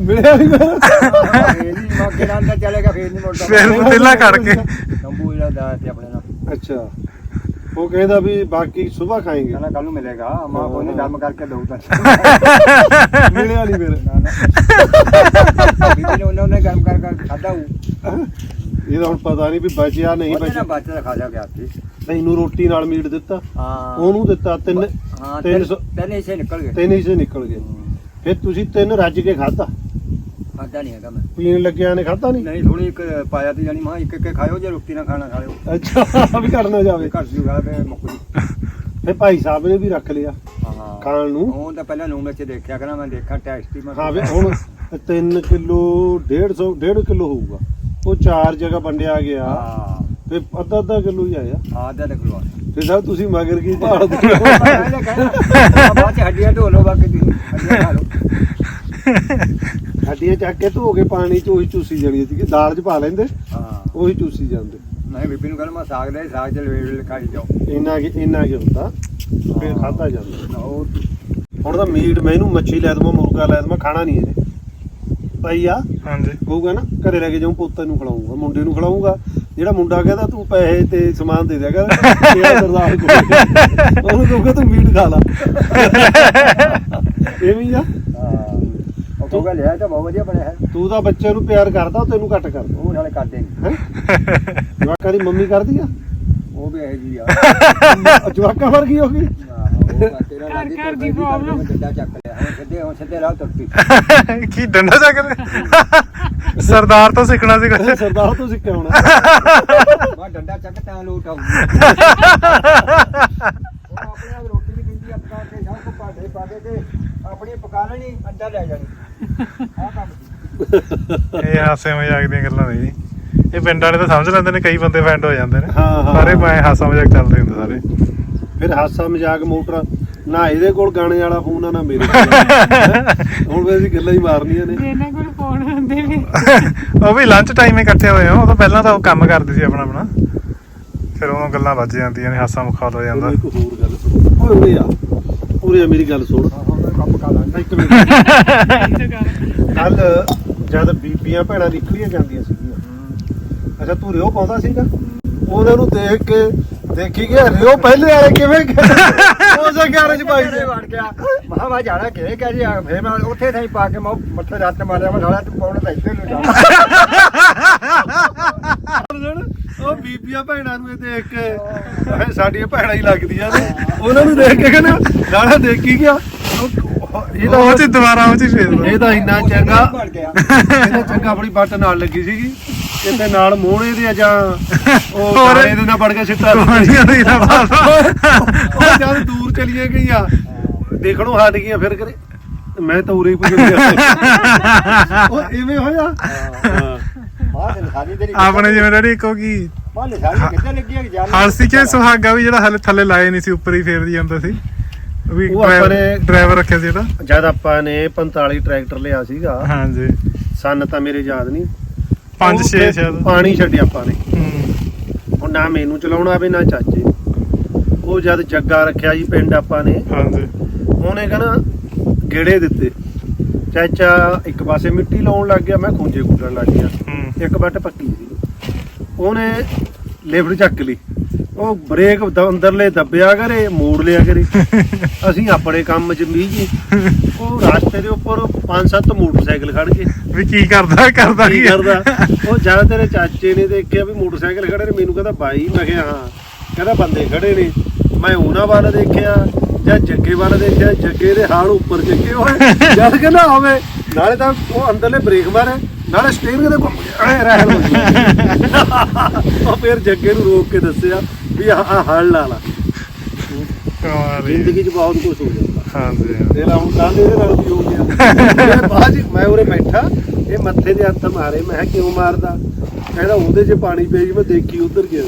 ਮਿਲਿਆ ਵੀ ਇਹ ਨਹੀਂ ਮੱਕੇ ਨਾਲ ਤਾਂ ਚਲੇਗਾ ਫੇਰ ਨਹੀਂ ਮੁੜਦਾ। ਫਿਰ ਪਤੀਲਾ ਕੱਢ ਕੇ ਤੰਬੂ ਜਿਹੜਾ ਦਾ ਤੇ ਆਪਣੇ ਨਾਲ। ਅੱਛਾ। ਉਹ ਕਹਿੰਦਾ ਵੀ ਬਾਕੀ ਸਵੇਰ ਖਾਏਂਗੇ। ਕਹਿੰਦਾ ਕੱਲ ਨੂੰ ਮਿਲੇਗਾ। ਮਾਂ ਕੋਈ ਨੇ ਕੰਮ ਕਰਕੇ ਦਊ ਤਾਂ। ਮਿਲਿਆ ਨਹੀਂ ਮੇਰੇ। ਨਾ ਨਾ। ਬੀਬੀ ਨੇ ਉਹਨਾਂ ਨੇ ਕੰਮ ਕਰ ਕਰ ਖਾਦਾ ਹੂੰ ਇਹਦਾ ਹੁਣ ਪਤਾ ਨਹੀਂ ਵੀ ਬਚਿਆ ਨਹੀਂ ਉਹਨੇ ਨਾ ਬਚਿਆ। ਬੱਚਾ ਖਾ ਜਾ ਗਿਆ ਸੀ। ਤੈਨੂੰ ਰੋਟੀ ਨਾਲ ਮੀਟ ਦਿੱਤਾ। ਹਾਂ। ਉਹਨੂੰ ਦਿੱਤਾ ਤਿੰਨ ਹਾਂ ਤਿੰਨ ਤਿੰਨ ਹਿੱਸੇ ਨਿਕਲ ਗਏ। ਤਿੰਨ ਹਿੱਸੇ ਨਿਕਲ ਗਏ। ਫਿਰ ਤੁਸੀਂ ਤਿੰਨ ਰੱਜ ਕੇ ਖਾਧਾ। ਖਾਦਾ ਨਹੀਂ ਹੈਗਾ ਮੈਂ। ਪੀਣ ਲੱਗਿਆ ਨੇ ਖਾਧਾ ਨਹੀਂ ਨਹੀਂ ਥੋੜੀ ਇੱਕ ਪਾਇਆ ਤੇ ਜਾਨੀ ਮਾਂ ਇੱਕ ਇੱਕ ਖਾਇਓ ਜੇ ਰੋਟੀ ਨਾ ਖਾਣਾ ਖਾ ਲਿਓ ਅੱਛਾ ਵੀ ਕਰਨਾ ਜਾਵੇ। ਘਰ ਜੂਗਾ ਫੇ ਮੁੱਕ ਜੂ ਫਿਰ ਭਾਈ ਸਾਹਿਬ ਨੇ ਵੀ ਰੱਖ ਲਿਆ ਹਾਂ। ਖਾਣ ਨੂੰ। ਉਹ ਤਾਂ ਪਹਿਲਾਂ ਨੂਨ ਵਿੱਚ ਦੇਖਿਆ ਕਰਾਂ ਮੈਂ ਦੇਖਾਂ ਟੈਸਟ ਹੀ ਮੈਂ ਹਾਂ ਵੀ ਹੁਣ 3 ਕਿਲੋ 150 1.5 ਕਿਲੋ ਹੋਊਗਾ। ਉਹ ਚਾਰ ਜਗ੍ਹਾ ਵੰਡਿਆ ਗਿਆ। ਹਾਂ। ਤੇ ਅੱਧਾ ਅੱਧਾ ਕਿਲੋ ਹੀ ਆਇਆ। ਹਾਂ ਦਾ ਨਿਕਲਵਾ ਤੇ ਸਾਹਿਬ ਤੁਸੀਂ ਮਗਰ ਕੀ ਇਹਨੇ ਕਹਿਣਾ ਬਾਅਦ ਚ ਹੱਡੀਆਂ ਢੋ ਲਓ ਬਾਕੀ ਤੁਸੀਂ ਹੱਡੀਆਂ ਖਾ ਲਓ ਹੱਡੀਆਂ ਚੱਕ ਕੇ ਧੋ ਕੇ ਪਾਣੀ ਚ ਉਹੀ ਚੂਸੀ ਜਾਣੀ ਸੀ ਦਾਲ ਚ ਪਾ ਲੈਂਦੇ ਹਾਂ। ਉਹੀ ਚੂਸੀ ਜਾਂਦੇ। ਮੈਂ ਬੀਬੀ ਨੂੰ ਕਹਿੰਦਾ ਮੈਂ ਸਾਗ ਦੇ ਸਾਗ ਚ ਲਵੇੜ ਲਿਖਾਈ ਜਾਓ। ਇੰਨਾ ਕਿ ਇੰਨਾ ਕਿ ਹੁੰਦਾ ਫਿਰ ਖਾਧਾ ਜਾਂਦਾ। ਉਹ ਹੁਣ ਤਾਂ ਮੀਟ ਮੈਨੂੰ ਮੱਛੀ ਲੈ ਦਵਾਂ ਮੁਰਗਾ ਲੈ ਦਵਾਂ ਖਾਣਾ ਨਹੀਂ ਇਹਨੇ। ਭਾਈ ਆ ਹਾਂਜੀ। ਕਹੂਗਾ ਨਾ ਘਰੇ ਲੈ ਕੇ ਜਾਊਂ ਪੁੱਤ ਨੂੰ ਖਿਲਾਉਂਗਾ ਮੁੰਡੇ ਨੂੰ ਖਿਲਾਉਂਗਾ ਜਿਹੜਾ ਮੁੰਡਾ ਕਹਿੰਦਾ ਤੂੰ ਪੈਸੇ ਤੇ ਸਮਾਨ ਦੇ ਦਿਆ ਕਰ ਤੇਰਾ ਸਰਦਾਰ ਕੋਲ ਉਹਨੂੰ ਕਹੂਗਾ ਤੂੰ ਮੀਟ ਖਾ ਲਾ। ਇਹ ਵੀ ਆ। ਹਾਂ ਲਿਆ ਤਾਂ ਬਹੁਤ ਵਧੀਆ ਬਣਿਆ ਹੈ। ਤੂੰ ਤਾਂ ਬੱਚੇ ਨੂੰ ਪਿਆਰ ਕਰਦਾ ਉਹ ਤੈਨੂੰ ਘੱਟ ਕਰਦਾ। ਉਹ ਨਾਲੇ ਕਰਦੇ ਨਹੀਂ ਹੈ? ਜਵਾਕਾਂ ਦੀ ਮੰਮੀ ਕਰਦੀ ਆ? ਉਹ ਵੀ ਇਹੋ ਜੀ ਆ। ਜਵਾਕਾਂ ਵਰਗੀ ਹੋ ਗਈ? ਘਰ ਘਰ ਦੀ problem। ਡੰਡਾ ਚੱਕ ਲਿਆ ਹੁਣ ਸਿੱਧੇ ਹੁਣ ਸਿੱਧੇ ਰਾਹ ਤੁਰਤੀ ਕੀ ਡੰਡਾ ਚੱਕ ਰਿਹਾ ਸਰਦਾਰ ਤੋਂ ਸਿੱਖਣਾ ਸੀ ਕੁਝ ਸਰਦਾਰ ਤੋਂ ਸਿੱਖਿਆ ਹੋਣਾ। ਮੈਂ ਡੰਡਾ ਚੱਕ ਤਾਂ ਲੋਟ ਆਉਂਦੀ ਉਹ ਆਪਣੇ ਆਪ ਰੋਟੀ ਵੀ ਦਿੰਦੀ ਆਪਣਾ ਤੇ ਸਭ ਕੋ ਪਾੜੇ ਪਾ ਕੇ ਤੇ ਆਪਣੀ ਪਕਾ ਲੈਣੀ ਅੰਡਾ ਲੈ ਜਾਣੀ। ਆਹ ਕੰਮ। ਇਹ ਹਾਸੇ ਮਜ਼ਾਕ ਦੀਆਂ ਗੱਲਾਂ ਨਹੀਂ ਜੀ। ਇਹ ਪਿੰਡ ਵਾਲੇ ਤਾਂ ਸਮਝ ਲੈਂਦੇ ਨੇ ਕਈ ਬੰਦੇ ਫੈਂਡ ਹੋ ਜਾਂਦੇ ਨੇ। ਹਾਂ, ਹਾਂ। ਸਾਰੇ ਮੈਂ ਹਾਸਾ ਮਜ਼ਾਕ ਚੱਲਦੇ ਹੁੰਦੇ ਸਾਰੇ। ਫਿਰ ਹਾਸਾ ਮਜ਼ਾਕ ਮੋਟਰ ਨਾ ਇਹਦੇ ਕੋਲ ਗਾਣੇ ਵਾਲਾ ਫੋਨ ਆ ਨਾ ਮੇਰੇ ਕੋਲ। ਹੁਣ ਵੀ ਅਸੀਂ ਗੱਲਾਂ ਹੀ ਮਾਰਨੀਆਂ ਨੇ। ਜੇ ਇਹਨਾਂ ਕੋਲ ਫੋਨ ਹੁੰਦੇ ਵੀ ਉਹ ਵੀ ਲੰਚ ਟਾਈਮ ਹੀ ਇਕੱਠੇ ਹੋਏ ਆ। ਉਹ ਤੋਂ ਪਹਿਲਾਂ ਤਾਂ ਉਹ ਕੰਮ ਕਰਦੇ ਸੀ ਆਪਣਾ ਆਪਣਾ। ਫਿਰ ਉਹ ਗੱਲਾਂ ਵੱਜ ਜਾਂਦੀਆਂ ਨੇ ਹਾਸਾ ਮੁਖਾਲ ਹੋ ਜਾਂਦਾ। ਇੱਕ ਹੋਰ ਗੱਲ ਸੁਣ। ਓਏ ਉਰੇ ਆ। ਉਰੇ ਆ ਮੇਰੀ ਗੱਲ ਸੁਣ। ਹਾਂ ਪਕਾ ਲਾਂਗੇ। ਇੱਕ ਮਿੰਟ। ਕੱਲ ਜਦ ਬੀਬੀਆਂ ਭੈਣਾਂ ਨਿਕਲੀਆਂ ਜਾਂਦੀਆਂ ਸੀਗੀਆਂ ਅੱਛਾ ਤੂੰ ਰਿਓ ਪਾਉਂਦਾ ਸੀਗਾ? ਉਹਨਾਂ ਨੂੰ ਦੇਖ ਕੇ ਦੇਖੀ ਗਿਆ ਰਿਓ ਪਹਿਲੇ ਵਾਲੇ ਕਿਵੇਂ ਚ ਪਾਈ ਪਾਈ ਦੇ ਵੜ ਗਿਆ ਮਹਾ ਵਾ ਜਾਣਾ ਕਿ ਕਹਿ ਜੀ ਫੇਰ ਮੈਂ ਉੱਥੇ ਥਾਈ ਪਾ ਕੇ ਮੈਂ ਮੱਥੇ ਰੱਤ ਮਾਰਿਆ ਮੈਂ ਸਾਲਾ ਤੂੰ ਪਾਉਣਾ ਤਾਂ ਇੱਥੇ ਨੂੰ ਜਾ ਉਹ ਬੀਬੀਆਂ ਭੈਣਾਂ ਨੂੰ ਇਹ ਦੇਖ ਕੇ ਸਾਡੀਆਂ ਭੈਣਾਂ ਹੀ ਲੱਗਦੀਆਂ ਨੇ। ਉਹਨਾਂ ਨੂੰ ਦੇਖ ਕੇ ਕਹਿੰਦਾ ਗਾਣਾ ਦੇਖੀ ਗਿਆ। ਉਹ- ਇਹ ਉਹ ਚ ਤਾਂ ਦੁਬਾਰਾ ਉਹ ਚ ਫੇਰ ਇਹ ਤਾਂ ਇੰਨਾ ਚੰਗਾ। ਬਣ ਗਿਆ। ਇਹਦਾ ਚੰਗਾ ਆਪਣੀ ਬੱਟ ਨਾਲ ਲੱਗੀ ਸੀਗੀ। ਕਿਤੇ ਨਾਲ ਮੋਹਣੇ ਦੇ ਜਾਂ ਉਹ ਗਾਣੇ ਦੇ ਨਾਲ ਵੜ ਕੇ ਸਿੱਟਾ। ਦੀ ਨਾ ਉਹ ਜਦ ਦੂਰ ਚਲੀਆਂ ਗਈਆਂ। ਦੇਖਣੋਂ ਹਟ ਗਈਆਂ ਫਿਰ ਕਰੇ। ਮੈਂ ਤਾਂ ਉਰੇ ਹੀ ਪੁੱਜ ਗਿਆ ਉਹ ਐਵੇਂ ਹੋਇਆ? ਤੇਰੀ ਆਪਣੇ ਜਿਵੇਂ ਡੈਡੀ ਕੋ ਕੀ? ਮਾਂ ਨਿਸ਼ਾਨੀ ਕਿੱਥੇ ਲੱਗੀ ਹੈ ਜਾਨ ਹਲਸੀ ਕੇ ਸੁਹਾਗਾ ਵੀ ਜਿਹੜਾ ਹਲੇ ਥੱਲੇ ਲਾਏ ਨਹੀਂ ਸੀ ਉੱਪਰ ਹੀ ਫੇਰਦੀ ਜਾਂਦਾ ਸੀ। ਵੀ ਉਹ ਆਪਾਂ ਨੇ- ਡਰਾਈਵਰ ਰੱਖਿਆ ਸੀ ਇਹਦਾ? ਜਦ ਆਪਾਂ ਨੇ 45 ਟਰੈਕਟਰ ਲਿਆ ਸੀਗਾ ਹਾਂਜੀ। ਸਨ ਤਾਂ ਮੇਰੇ ਯਾਦ ਨਹੀਂ। 5 ਉਹ 6 ਫਿਰ ਸ਼ਾਇਦ। ਪਾਣੀ ਛੱਡਿਆ ਆਪਾਂ ਨੇ। ਹੂੰ। ਹੁਣ ਨਾ ਮੈਨੂੰ ਚਲਾਉਣਾ ਆਵੇ ਨਾ ਚਾਚੇ। ਉਹ ਜਦ ਜੱਗਾ ਰੱਖਿਆ ਜੀ ਪਿੰਡ ਆਪਾਂ ਨੇ ਹਾਂਜੀ। ਉਹਨੇ ਕਹਣਾ ਗੇੜੇ ਦਿੱਤੇ। ਚਾਚਾ ਇੱਕ ਪਾਸੇ ਮਿੱਟੀ ਲਾਉਣ ਲੱਗ ਗਿਆ ਮੈਂ ਖੁੰਝੇ ਕੁੱਟਣ ਲੱਗ ਗਿਆ। ਇੱਕ ਬੱਟ ਪੱਕੀ ਸੀ। ਉਹਨੇ ਲਿਫਟ ਚੱਕ ਲਈ। ਉਹ ਬ੍ਰੇਕ ਦ- ਅੰਦਰਲੇ ਦੱਬਿਆ ਕਰੇ ਮੋੜ ਲਿਆ ਕਰੇ। ਅਸੀਂ ਆਪਣੇ ਕੰਮ 'ਚ ਮੀਂਹ ਉਹ ਰਸਤੇ ਦੇ ਉੱਪਰ ਪੰਜ ਸੱਤ ਮੋਟਰਸਾਈਕਲ ਖੜ ਗਏ। ਵੀ ਕੀ ਕਰਦਾ ਕਰਦਾ ਕੀ ਕੀ ਹੈ? ਕਰਦਾ? ਉਹ ਜਦ ਤੇਰੇ ਚਾਚੇ ਨੇ ਦੇਖਿਆ ਵੀ ਮੋਟਰਸਾਈਕਲ ਖੜੇ ਨੇ ਮੈਨੂੰ ਕਹਿੰਦਾ ਬਾਈ ਮੈਂ ਕਿਹਾ ਹਾਂ। ਕਹਿੰਦਾ ਬੰਦੇ ਖੜੇ ਨੇ। ਮੈਂ ਉਹਨਾਂ ਵੱਲ ਦੇਖਿਆ ਜਦ ਜੱਗੇ ਵਾਲਾ ਦੇਖਿਆ ਜੱਗੇ ਦੇ ਹਾਲ ਉੱਪਰ ਚੱਕੇ ਹੋਏ। ਜਦ ਕਿ ਨਾ ਹੋਵੇ ਨਾਲੇ ਤਾਂ ਉਹ ਅੰਦਰਲੇ ਬ੍ਰੇਕ ਮਾਰੇ ਨਾਲੇ ਸਟੀਅਰਿੰਗ ਦੇ ਘੁੰਮ ਕੇ ਐ ਰਹਿਣ ਉਹ ਫਿਰ ਜੱਗੇ ਨੂੰ ਰੋਕ ਕੇ ਦੱਸਿਆ ਵੀ ਆਹ ਹਲ ਲਾ ਲਾ। ਜ਼ਿੰਦਗੀ 'ਚ ਬਹੁਤ ਕੁਝ ਹੋ ਜਾਂਦਾ। ਹਾਂਜੀ ਤੇਰਾ ਹੁਣ ਇਹਦੇ ਨਾਲ ਵੀ ਹੋ ਗਿਆ। ਇਹ ਬਾਅਦ 'ਚ ਮੈਂ ਉਰੇ ਬੈਠਾ ਇਹ ਮੱਥੇ ਦੇ ਹੱਥ ਮਾਰੇ ਮੈਂ ਕਿਹਾ ਕਿਉਂ ਮਾਰਦਾ? ਕਹਿੰਦਾ ਉਹਦੇ 'ਚ ਪਾਣੀ ਪਈ ਮੈਂ ਦੇਖੀ ਉਧਰ ਗਿਆ।